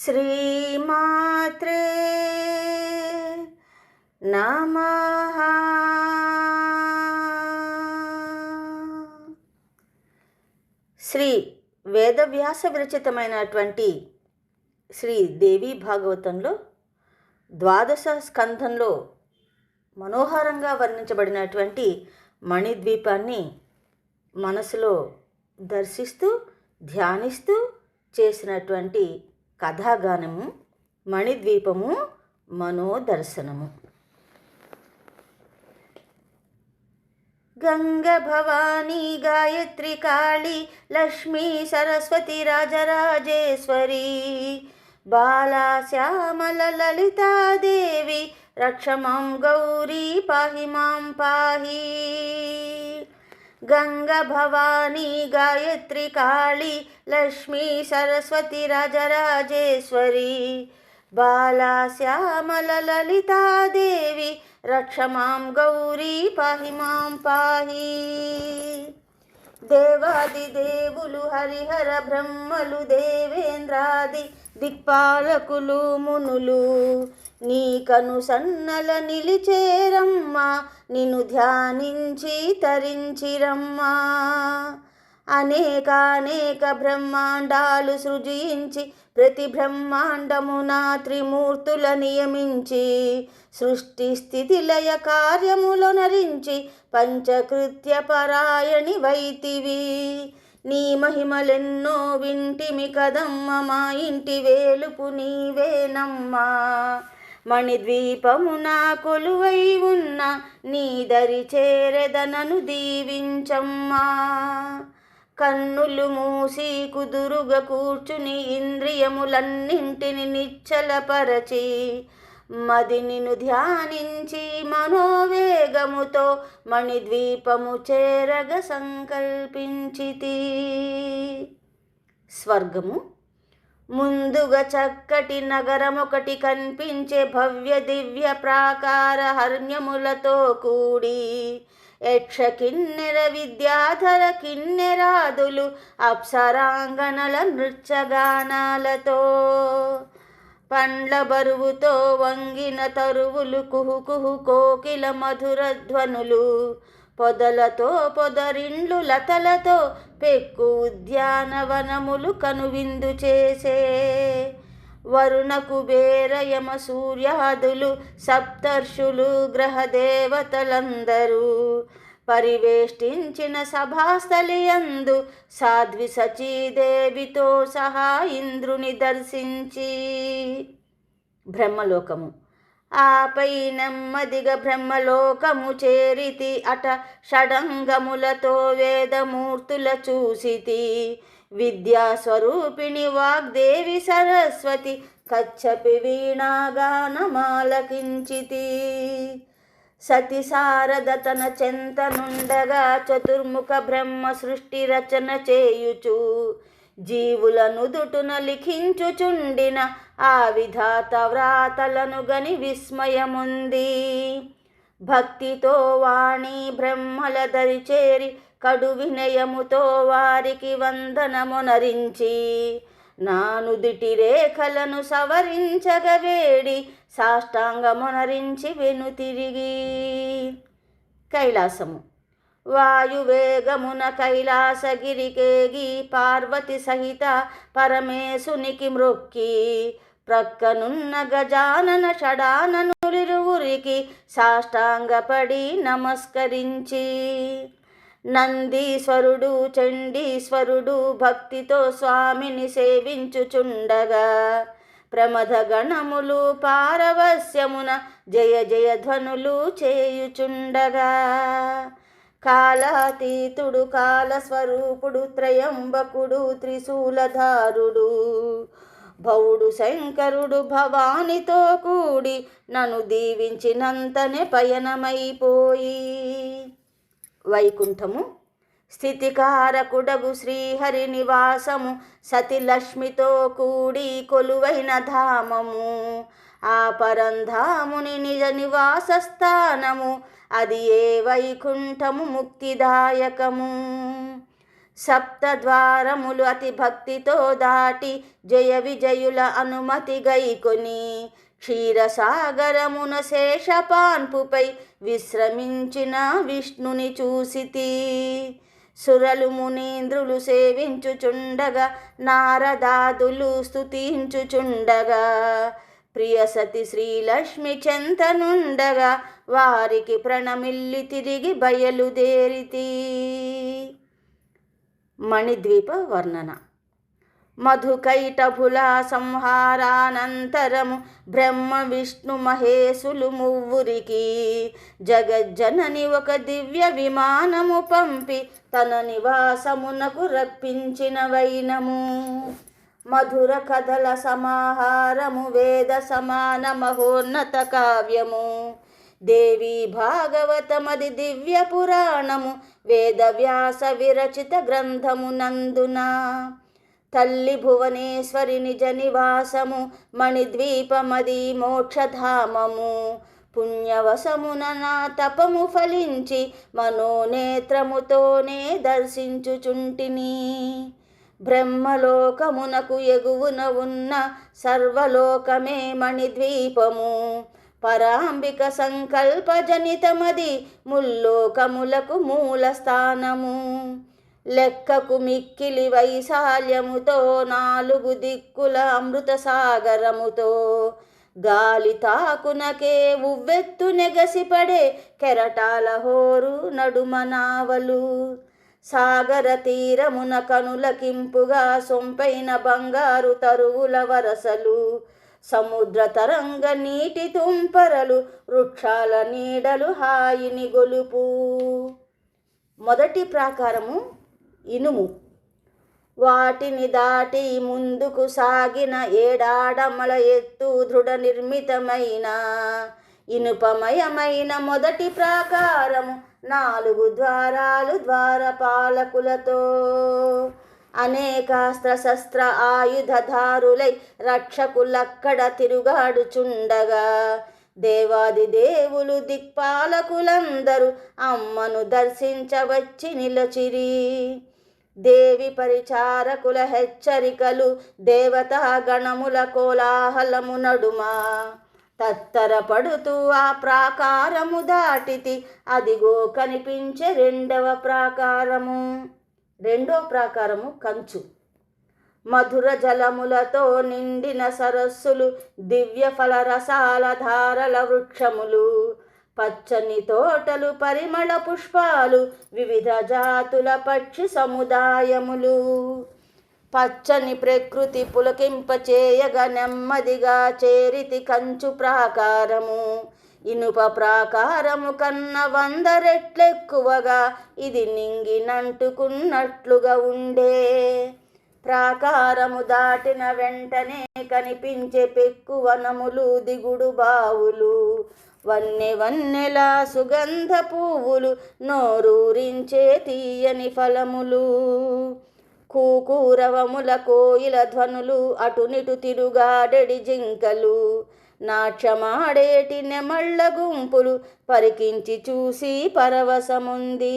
శ్రీమాత్రే నమ శ్రీ వేదవ్యాస విరచితమైనటువంటి శ్రీ దేవి భాగవతంలో ద్వాదశ స్కంధంలో మనోహరంగా వర్ణించబడినటువంటి మణిద్వీపాన్ని మనసులో దర్శిస్తూ ధ్యానిస్తూ చేసినటువంటి కథాగానము మణిద్వీపము మనోదర్శనము. గంగ భవానీ గాయత్రి కాళి లక్ష్మీ సరస్వతి రాజరాజేశ్వరి బాలా శ్యామల లలితాదేవి రక్షమాం గౌరీ పాహి మాం పాహి. గంగ భవానీ గాయత్రి కాళి లక్ష్మీ సరస్వతి రాజరాజేశ్వరి బాలా శ్యామల లలితాదేవి రక్షమాం గౌరీ పాహి మాం పాహి. దేవాది దేవులు హరిహర బ్రహ్మలు దేవేంద్రాది దిక్పాలకులు మునులు. నీ కను సన్నల నిలిచేరమ్మా నిన్ను ధ్యానించి తరించిరమ్మా అనేకానేక బ్రహ్మాండాలు సృజించి ప్రతి బ్రహ్మాండమున త్రిమూర్తుల నియమించి సృష్టి స్థితి లయ కార్యములో నరించి పంచకృత్య పరాయణి వైతివి. నీ మహిమలెన్నో వింటిమి కదమ్మ మా ఇంటి వేలుపు నీవేనమ్మా. మణిద్వీపమున కొలువై ఉన్న నీ దరి చేరెదనను దీవించమ్మా. కన్నులు మూసి కుదురుగ కూర్చుని ఇంద్రియములన్నింటిని నిచ్చలపరచి మదినిను ధ్యానించి మనోవేగముతో మణిద్వీపము చేరగ సంకల్పించితి. స్వర్గము ముందుగా చక్కటి నగరమొకటి కనిపించే భవ్య దివ్య ప్రాకార హర్మ్యములతో కూడి యక్ష కిన్నెర విద్యాధర కిన్నెరాదులు అప్సరాంగనల నృత్యగానాలతో. పండ్ల బరువుతో వంగిన తరువులు కుహు కుహు కోకిల మధుర ధ్వనులు పొదలతో పొదరిండ్లు లతలతో పెక్కు ఉద్యానవనములు కనువిందు చేసే. వరుణ కుబేర యమ సూర్యాదులు సప్తర్షులు గ్రహదేవతలందరూ పరివేష్టించిన సభాస్థలియందు సాధ్వి సచీదేవితో సహా ఇంద్రుని దర్శించి. బ్రహ్మలోకము. ఆపై నెమ్మదిగా బ్రహ్మలోకము చేరితి. అట షడంగములతో వేదమూర్తుల చూసితి. విద్యాస్వరూపిణి వాగ్దేవి సరస్వతి కచ్చపి వీణాగానమాలకించితి. సతి సారద తన చెంతనుండగా చతుర్ముఖ బ్రహ్మ సృష్టి రచన చేయుచు. జీవులను దుటున లిఖించుచుండిన ఆ విధాత వ్రాతలను గని విస్మయముంది. భక్తితో వాణి బ్రహ్మల దరిచేరి కడు వినయముతో వారికి వందనమునరించి నానుదిటి రేఖలను సవరించగ వేడి సాష్టాంగమునరించి వెనుతిరిగి కైలాసము. వాయువేగమున కైలాసగిరికేగి పార్వతి సహిత పరమేశునికి మృక్కి ప్రక్కనున్న గజానన షడాననులిరువురికి సాష్టాంగపడి నమస్కరించి. నందీశ్వరుడు చండీశ్వరుడు భక్తితో స్వామిని సేవించుచుండగా ప్రమథ గణములు పారవస్యమున జయ జయ ధ్వనులు చేయుచుండగా. కాలాతీతుడు కాలస్వరూపుడు త్రయంబకుడు త్రిశూలధారుడు భవుడు శంకరుడు భవానితో కూడి నన్ను దీవించినంతనే పయనమైపోయి. వైకుంఠము స్థితికారకుడగు శ్రీహరి నివాసము సతిలక్ష్మితో కూడి కొలువైన ధామము ఆ పరంధాముని నిజ నివాస స్థానము అది ఏ వైకుంఠము ముక్తిదాయకము? సప్తద్వారములు అతి భక్తితో దాటి జయ విజయుల అనుమతి గైకొని క్షీరసాగరమున శేషపాన్పుపై విశ్రమించిన విష్ణుని చూసితి. సురలు మునీంద్రులు సేవించుచుండగా నారదాదులు స్తుతించుచుండగా ప్రియసతి శ్రీలక్ష్మి చెంతనుండగా వారికి ప్రణమిల్లి తిరిగి బయలుదేరితి. మణిద్వీప వర్ణన మధుకైటభుల సంహారానంతరము బ్రహ్మ విష్ణు మహేశులు మువ్వురికి జగజ్జనని ఒక దివ్య విమానము పంపి తన నివాసమునకు రప్పించిన వైనము మధుర కథల సమాహారము వేద సమాన మహోన్నత కావ్యము. దేవి భాగవతమది దివ్య పురాణము వేద వ్యాస విరచిత గ్రంథము నందున. తల్లి భువనేశ్వరి నిజ నివాసము మణిద్వీపమది మోక్షధామము. పుణ్యవశమున నా తపము ఫలించి మనోనేత్రముతోనే దర్శించుచుంటిని. బ్రహ్మలోకమునకు ఎగువున ఉన్న సర్వలోకమే మణిద్వీపము. పరాంబిక సంకల్పజనితమది ముల్లోకములకు మూల స్థానము. లెక్కకు మిక్కిలి వైశాల్యముతో నాలుగు దిక్కుల అమృత సాగరముతో గాలి తాకునకే ఉవ్వెత్తు నెగసిపడే కెరటాల హోరు నడుమ నావలు సాగర తీరమున కనులకింపుగా సొంపైన బంగారు తరువుల వరసలు సముద్ర తరంగ నీటి తుంపరలు వృక్షాల నీడలు హాయిని గొలుపు. మొదటి ప్రాకారము ఇనుము. వాటిని దాటి ముందుకు సాగిన ఏడాడమల ఎత్తు దృఢ నిర్మితమైన ఇనుపమయమైన మొదటి ప్రాకారము నాలుగు ద్వారాలు ద్వారపాలకులతో. అనేకాస్త్ర శస్త్ర ఆయుధధారులై రక్షకులక్కడ తిరుగాడుచుండగా. దేవాది దేవులు దిక్పాలకులందరూ అమ్మను దర్శించవచ్చి నిలచిరి. దేవి పరిచారకుల హెచ్చరికలు దేవతాగణముల కోలాహలము నడుమ. తత్తరపడుతూ ఆ ప్రాకారము దాటితి. అదిగో కనిపించే రెండవ ప్రాకారము. రెండో ప్రాకారము కంచు. మధుర జలములతో నిండిన సరస్సులు దివ్య ఫలరసాల ధారల వృక్షములు పచ్చని తోటలు పరిమళ పుష్పాలు వివిధ జాతుల పక్షి సముదాయములు. పచ్చని ప్రకృతి పులకింపచేయగా నెమ్మదిగా చేరితి కంచు ప్రాకారము. ఇనుప ప్రాకారము కన్న వంద రెట్లెక్కువగా ఇది నింగినంటుకున్నట్లుగా ఉండే. ప్రాకారము దాటిన వెంటనే కనిపించే పెక్కు వనములు దిగుడు బావులు. వన్నె వన్నెలా సుగంధ పువ్వులు నోరూరించే తీయని ఫలములు. కూకూరవముల కోయిల ధ్వనులు అటునిటు తిరుగాడెడి జింకలు. నాట్యమాడేటి నెమళ్ళ గుంపులు పరికించి చూసి పరవశముంది.